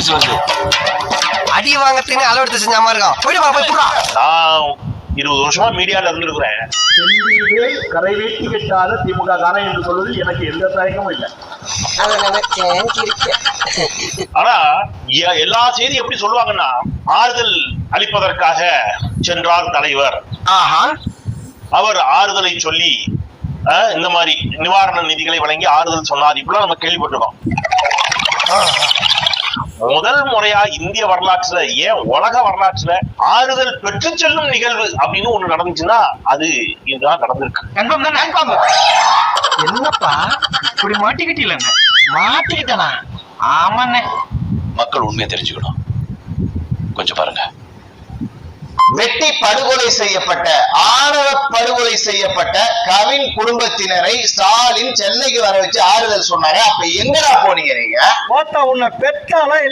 Notice வருது அடி வாங்கறதுன்னு அளவெடுத்து செஞ்ச மாதிரி இருக்கும் போயிட்டு வா, போய் புடுறா. நான் இருபது வருஷமா மீடியால இருந்திருக்கிறேன். செந்திலே கரை வேட்டி கட்டாத திமுக தானே என்று சொல்வதில் எனக்கு எந்த தயக்கமும் இல்லை. ஆனா எ- எல்லா செய்தி எப்படி சொல்லுவாங்கன்னா ஆறுதல் அளிப்பதற்காக சென்றார் தலைவர். ஆஹா. அவர் ஆறுதலை சொல்லி இந்த மாதிரி நிவாரண நிதிகளை வழங்கி ஆறுதல் சொன்னார். இப்படிலாம் நம்ம கேள்விப்பட்டிருக்கோம். முதல் முறையா இந்திய வரலாற்றுல ஏன் உலக வரலாற்றுல ஆறுதல் பெற்று செல்லும் நிகழ்வு அப்படின்னு ஒண்ணு நடந்துச்சுன்னா அது இதுதான் நடந்திருக்கு. கன்ஃபார்ம் தானே? என்னப்பா? இப்படி மாட்டிக்கிட்டீங்களே மாட்டிக்கிட்டனா? ஆமாண்ணே. மக்கள் உண்மையை தெரிஞ்சுக்கணும். கொஞ்சம் பாருங்க. வெட்டி படுகொலை செய்யப்பட்ட ஆணவ படுகொலை செய்யப்பட்ட கவின் குடும்பத்தினரை ஸ்டாலின் சென்னைக்கு வர வச்சு ஆறுதல் சொன்னாங்க அப்ப எங்கடா போனீங்க நீங்க? உன்னை பெற்றாலும்